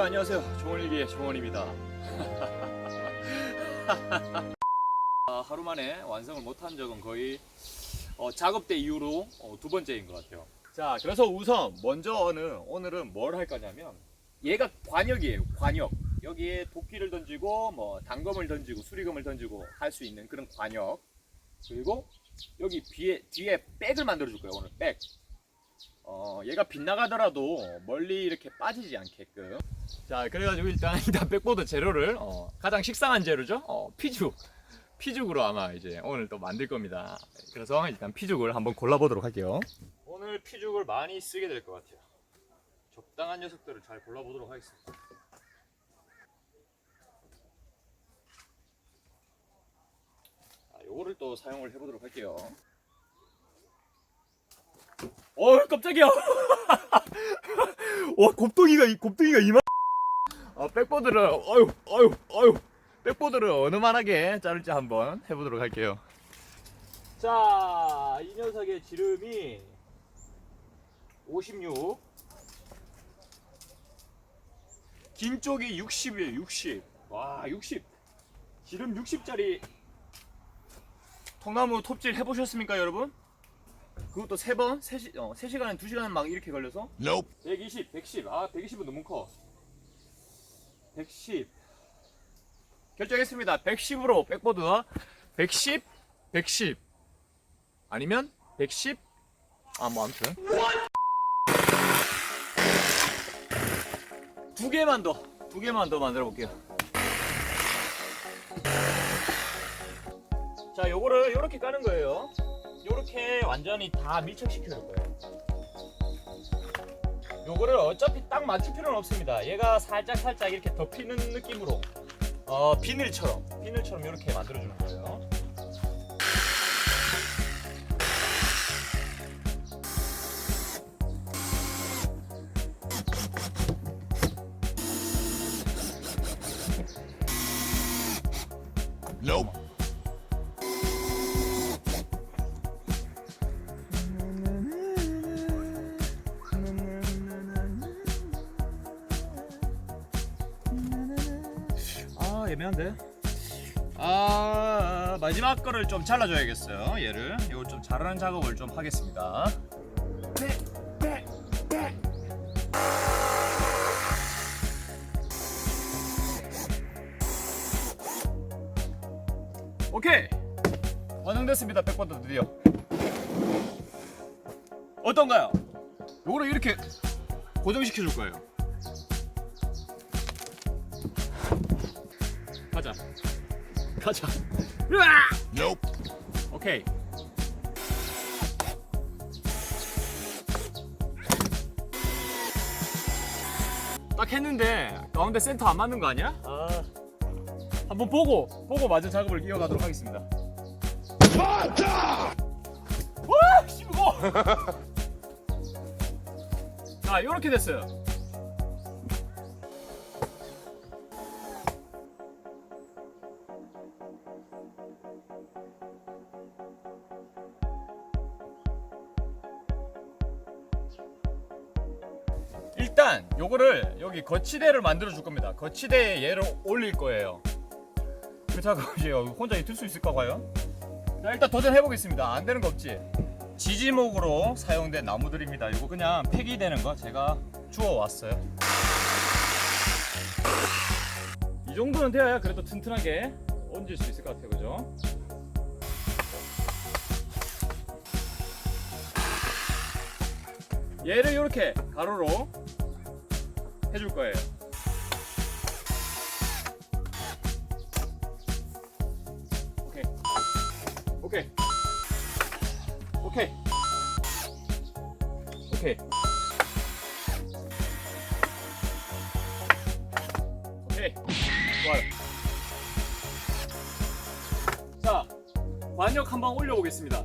네 안녕하세요. 종원일기의 종원입니다. 아, 하루 만에 완성을 못한 적은 거의 어, 작업대 이후로 어, 두 번째인 것 같아요. 자 그래서 우선 먼저는 오늘은 뭘 할 거냐면 얘가 관역이에요 관역. 여기에 도끼를 던지고 뭐 단검을 던지고 수리검을 던지고 할 수 있는 그런 관역. 그리고 여기 뒤에, 뒤에 백을 만들어 줄 거예요 오늘 백 어, 얘가 빗나가더라도 멀리 이렇게 빠지지 않게끔. 자 그래가지고 일단 일단 백보드 재료를 어, 가장 식상한 재료죠? 어, 피죽. 피죽으로 아마 이제 오늘 또 만들 겁니다. 그래서 일단 피죽을 한번 골라보도록 할게요. 오늘 피죽을 많이 쓰게 될 것 같아요. 적당한 녀석들을 잘 골라보도록 하겠습니다. 자, 요거를 또 사용을 해보도록 할게요 어 깜짝이야. 와 곱동이가 이- 곱동이가 이만 어, 백보드를 어유 어유 어유 백보드를 어느 만하게 자를지 한번 해보도록 할게요. 자 이 녀석의 지름이 56 긴 쪽이 60이에요 60와 60 지름 60짜리 통나무 톱질 해보셨습니까 여러분? 그것도 세 번, 세 시, 어, 세 시간, 두 시간 막 이렇게 걸려서. Nope. 120, 110. 아, 120은 너무 커. 110. 결정했습니다. 110으로 백보드와 110, 110. 아니면 110. 아, 뭐 아무튼. 두 개만 더. 두 개만 더 만들어 볼게요. 자, 요거를 요렇게 까는 거예요. 요렇게 완전히 다 밀착시켜 줄 거예요. 요거를 어차피 딱 맞출 필요는 없습니다. 얘가 살짝 살짝 이렇게 덮이는 느낌으로 어, 비늘처럼 비늘처럼 이렇게 만들어 주는 거예요. 애매한데. 아 마지막 거를 좀 잘라줘야겠어요. 얘를 이거 좀 자르는 작업을 좀 하겠습니다. 오케이 완성됐습니다. 백번도 드디어. 어떤가요? 요거를 이렇게 고정시켜 줄 거예요. 가자. 가자. 으아! Nope. 오케이. 딱 했는데 가운데 센터 안 맞는 거 아니야? 아. 한번 보고 보고 맞은 작업을 이어가도록 하겠습니다. 와, 씨 무거. 자, 이렇게 됐어요. 일단 요거를 여기 거치대를 만들어 줄 겁니다. 거치대에 얘를 올릴 거예요. 그 작업이 혼자 들수 있을까 과연? 자 일단 도전해 보겠습니다. 안 되는 거 없지? 지지목으로 사용된 나무들입니다. 이거 그냥 폐기되는 거 제가 주워 왔어요. 이 정도는 돼야 그래도 튼튼하게 얹을 수 있을 것 같아요, 그죠? 얘를 이렇게 가로로 해줄 거예요. 오케이. 좋아요. 자, 관역 한번 올려보겠습니다.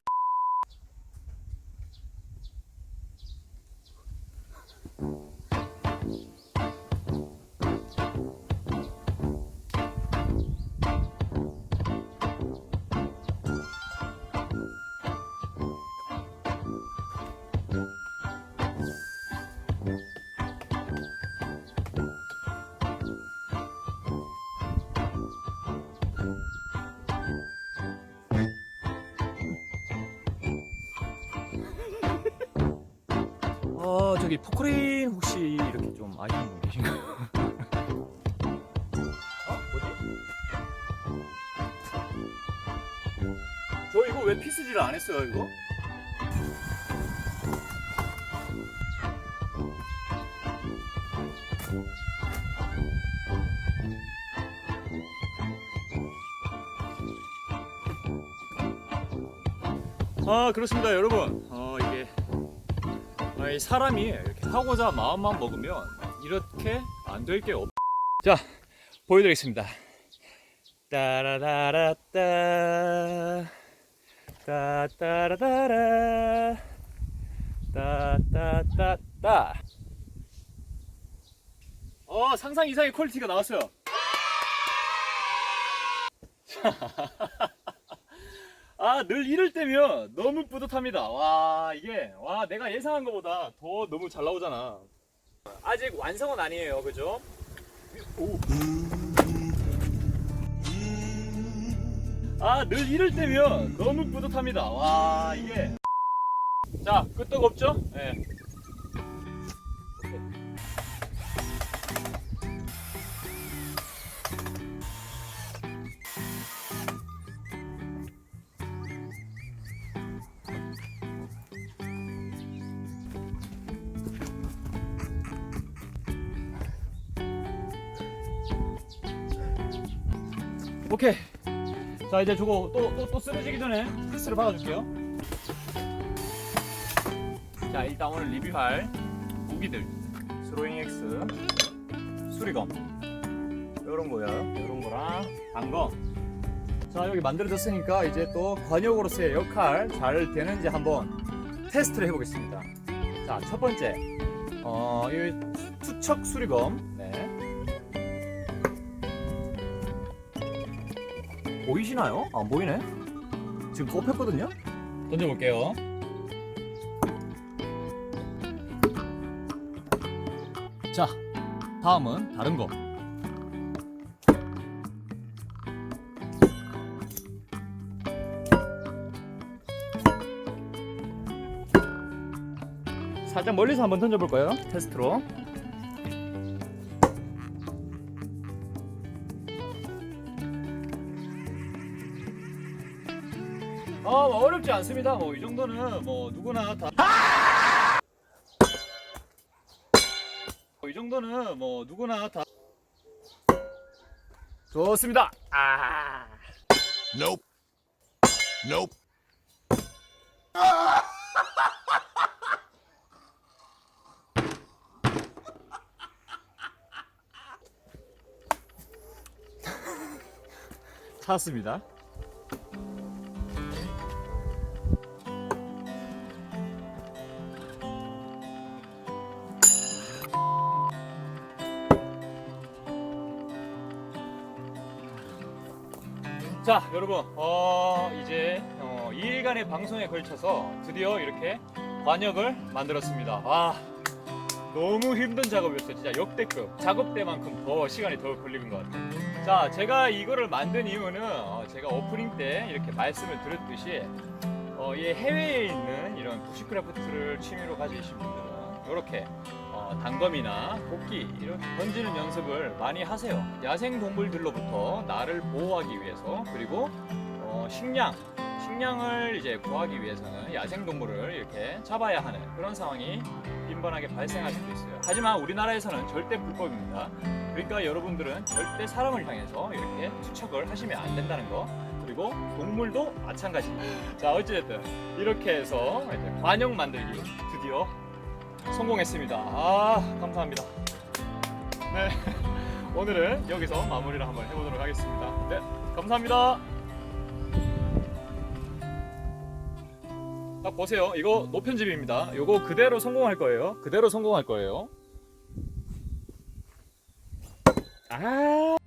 저기 포크레인 혹시 이렇게 좀 아시는 분 계신가요? 어? 뭐지? 저 이거 왜 피스지를 안 했어요 이거? 아 그렇습니다 여러분 아, 이 사람이 이렇게 하고자 마음만 먹으면 이렇게 안 될 게 없. 자, 보여드리겠습니다. 따라라라따, 따따라따라, 따따따따. 어, 상상 이상의 퀄리티가 나왔어요. 아, 늘 이럴 때면 너무 뿌듯합니다. 와, 이게, 와, 내가 예상한 것보다 더 너무 잘 나오잖아. 아직 완성은 아니에요. 그죠? 오. 아, 늘 이럴 때면 너무 뿌듯합니다. 와, 이게. 자, 끄떡 없죠? 예. 네. 오케이. 자 이제 저거 또 또 또 쓰러지기 전에 테스트를 받아줄게요. 자 일단 오늘 리뷰할 무기들 스로잉 X 수리검 이런 거야. 이런 거랑 단검. 자 여기 만들어졌으니까 이제 또 관역으로서의 역할 잘 되는지 한번 테스트를 해보겠습니다. 자 첫 번째 어 이 투척 수리검. 보이시나요? 안 보이네. 지금 꼽혔거든요. 던져볼게요. 자, 다음은 다른 거. 살짝 멀리서 한번 던져볼 거예요. 테스트로. 어, 뭐 어렵지 않습니다. 뭐 이 정도는 뭐 누구나 다. 뭐이 정도는 뭐 누구나 다. 좋습니다. 아. Nope. Nope. 찾았습니다. 자, 여러분, 어, 이제 어, 2일간의 방송에 걸쳐서 드디어 이렇게 관역을 만들었습니다. 와, 너무 힘든 작업이었어요. 진짜 역대급. 작업 때만큼 더 시간이 더 걸리는 것 같아요. 자, 제가 이거를 만든 이유는 어, 제가 오프닝 때 이렇게 말씀을 드렸듯이 어, 이 해외에 있는 이런 부시크래프트를 취미로 가지신 분들은 이렇게 어, 단검이나 도끼 이렇게 던지는 연습을 많이 하세요. 야생 동물들로부터 나를 보호하기 위해서 그리고 어, 식량 식량을 이제 구하기 위해서는 야생 동물을 이렇게 잡아야 하는 그런 상황이 빈번하게 발생할 수도 있어요. 하지만 우리나라에서는 절대 불법입니다. 그러니까 여러분들은 절대 사람을 향해서 이렇게 투척을 하시면 안 된다는 거. 그리고 동물도 마찬가지입니다. 자 어찌됐든 이렇게 해서 관역 만들기 드디어 성공했습니다. 아 감사합니다. 네 오늘은 여기서 마무리를 한번 해보도록 하겠습니다. 네 감사합니다. 딱 보세요. 이거 노편집입니다. 이거 그대로 성공할 거예요. 그대로 성공할 거예요. 아.